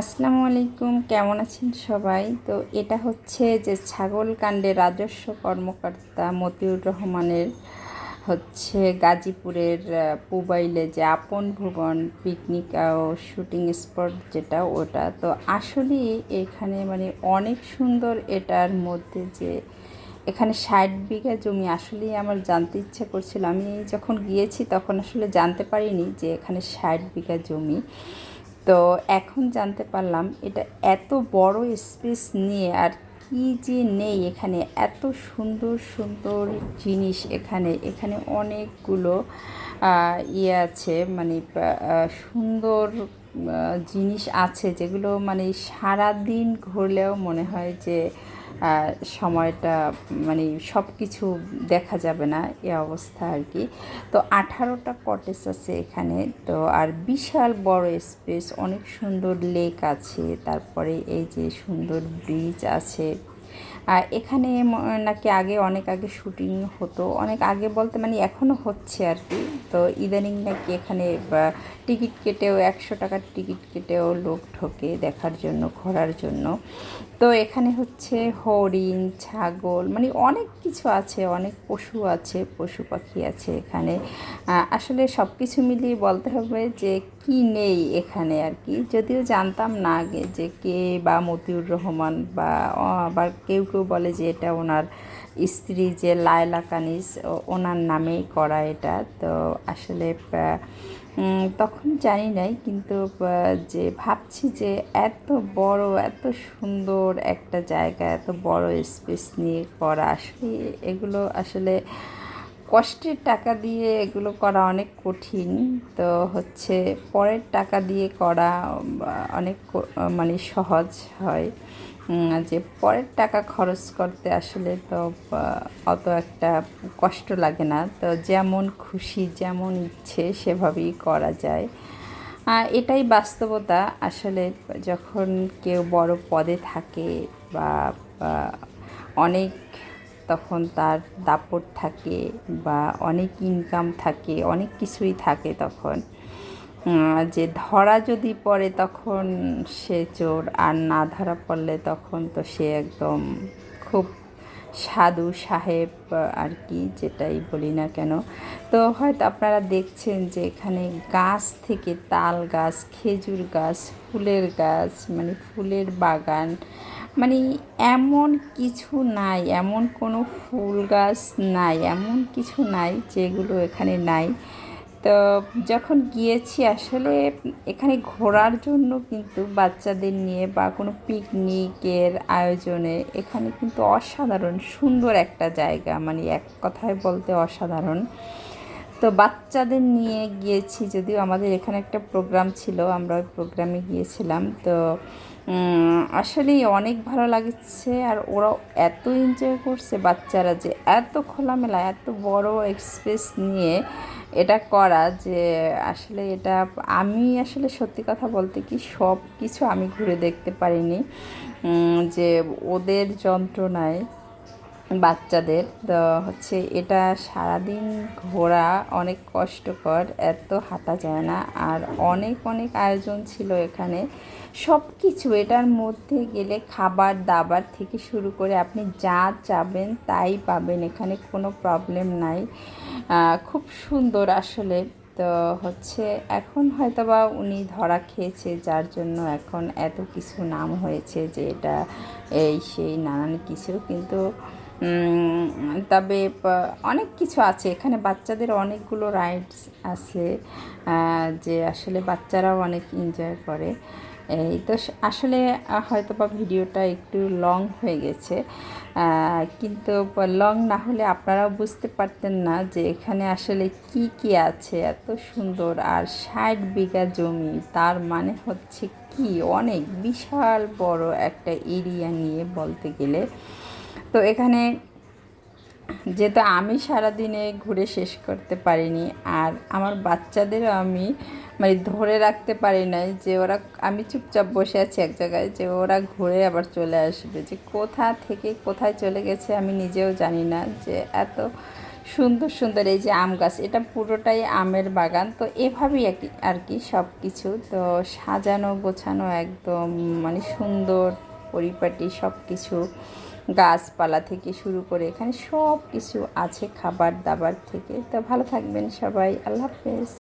আসসালামু আলাইকুম, কেমন আছেন সবাই? তো এটা হচ্ছে যে ছাগল কাণ্ডে রাজস্ব কর্মকর্তা মতিউর রহমানের হচ্ছে গাজীপুরের পুবাইলে যে আপন ভুবন পিকনিক ও শুটিং স্পট যেটা ওটা। তো আসলে এখানে মানে অনেক সুন্দর এটার মধ্যে যে এখানে ষাট বিঘা জমি আসলেই আমার জানতে ইচ্ছে করছিল। আমি যখন গিয়েছি তখন আসলে জানতে পারিনি যে এখানে ষাট বিঘা জমি। তো এখন জানতে পারলাম এটা এত বড় স্পেস নিয়ে আর কি যে নেই এখানে। এত সুন্দর সুন্দর জিনিস এখানে। এখানে অনেকগুলো ইয়ে আছে মানে সুন্দর জিনিস আছে যেগুলো মানে সারা দিন ঘুরলেও মনে হয় যে সময়টা মানে সব কিছু দেখা যাবে না, এ অবস্থা আর কি। তো আঠারোটা কটেজ আছে এখানে, তো আর বিশাল বড় স্পেস অনেক সুন্দর লেক আছে, তারপরে এই যে সুন্দর ব্রিজ আছে এখানে নাকি আগে অনেক আগে শুটিং হতো। অনেক আগে বলতে মানে এখনও হচ্ছে আর কি। তো ইদানিং নাকি এখানে টিকিট কেটেও একশো টাকার টিকিট কেটেও লোক ঢোকে দেখার জন্য, ঘোরার জন্য। তো এখানে হচ্ছে হরিণ, ছাগল মানে অনেক কিছু আছে, অনেক পশু আছে, পশু পাখি আছে এখানে। আসলে সব কিছু মিলিয়ে বলতে হবে যে কি নেই এখানে আর কি? যদিও জানতাম না আগে যে কে বা মতিউর রহমান বা আবার কেউ কেউ বলে যে এটা ওনার স্ত্রী যে লায়লা কানিস ওনার নামেই করা এটা। তো আসলে তখন জানি নাই, কিন্তু যে ভাবছি যে এত বড়, এত সুন্দর একটা জায়গা, এত বড় স্পেস নিয়ে করা, আসলে এগুলো আসলে কষ্টের টাকা দিয়ে এগুলো করা অনেক কঠিন। তো হচ্ছে পরের টাকা দিয়ে করা অনেক মানে সহজ হয়। যে পরের টাকা খরচ করতে আসলে তো অত একটা কষ্ট লাগে না। তো যেমন খুশি, যেমন ইচ্ছে সেভাবেই করা যায়। এটাই বাস্তবতা। আসলে যখন কেউ বড় পদে থাকে বা, অনেক তখন তার দাপট থাকে বা অনেক ইনকাম থাকে, অনেক কিছুই থাকে তখন। যে ধরা যদি পড়ে তখন সে চোর, আর না ধরা পড়লে তখন তো সে একদম খুব সাধু সাহেব আর কি যেটাই বলি না কেন। তো হয়তো আপনারা দেখছেন যে এখানে গাছ থেকে তাল গাছ, খেজুর গাছ, ফুলের গাছ মানে ফুলের বাগান মানে এমন কিছু নাই, এমন কোনো ফুল গাছ নাই, এমন কিছু নাই যেগুলো এখানে নাই। তো যখন গিয়েছি আসলে এখানে ঘোরার জন্য কিন্তু বাচ্চাদের নিয়ে বা কোনো পিকনিকের আয়োজনে এখানে কিন্তু অসাধারণ, সুন্দর একটা জায়গা। মানে এক কথায় বলতে অসাধারণ। তো বাচ্চাদের নিয়ে গিয়েছি যদিও আমাদের এখানে একটা প্রোগ্রাম ছিল, আমরা ওই প্রোগ্রামে গিয়েছিলাম। তো আসলেই অনেক ভালো লাগছে আর ওরাও এত এনজয় করছে বাচ্চারা যে এত খোলামেলা, এত বড় এক্সপ্রেস নিয়ে এটা করা যে আসলে এটা আমি আসলে সত্যি কথা বলতে কি সব কিছু আমি ঘুরে দেখতে পারিনি যে ওদের যন্ত্রণায়। বাচ্চাদের। তো হচ্ছে এটা সারাদিন ঘোরা অনেক কষ্টকর, এত হাঁটা যায় না। আর অনেক অনেক আয়োজন ছিল এখানে। সব কিছু এটার মধ্যে গেলে খাবার দাবার থেকে শুরু করে আপনি যা চাবেন তাই পাবেন, এখানে কোনো প্রবলেম নাই। খুব সুন্দর আসলে। তো হচ্ছে এখন হয়তো বা উনি ধরা খেয়েছে, যার জন্য এখন এত কিছু নাম হয়েছে যে এটা এই সেই নানান কিছু। কিন্তু তবে অনেক কিছু আছে। এখানে বাচ্চাদের অনেকগুলো রাইডস আছে যে আসলে বাচ্চারাও অনেক এনজয় করে। এই তো আসলে হয়তো বা ভিডিওটা একটু লং হয়ে গেছে। কিন্তু লং না হলে আপনারাও বুঝতে পারতেন না যে এখানে আসলে কি কি আছে, এত সুন্দর। আর ষাট বিঘা জমি, তার মানে হচ্ছে কি? অনেক বিশাল বড় একটা এরিয়া নিয়ে বলতে গেলে। তো এখানে যেহেতু আমি সারাদিনে ঘুরে শেষ করতে পারিনি আর আমার বাচ্চাদেরও আমি মানে ধরে রাখতে পারি নাই যে ওরা, আমি চুপচাপ বসে আছি এক জায়গায় যে ওরা ঘুরে আবার চলে আসবে। যে কোথা থেকে কোথায় চলে গেছে আমি নিজেও জানি না যে এত সুন্দর সুন্দর এই যে আম গাছ, এটা পুরোটাই আমের বাগান। তো এভাবেই আর কি আর কি সব কিছু তো সাজানো গোছানো একদম মানে সুন্দর পরিপাটি সব কিছু গাছপালা থেকে শুরু করে এখানে সব কিছু আছে খাবার দাবার থেকে। তো ভালো থাকবেন সবাই, আল্লাহ হাফেজ।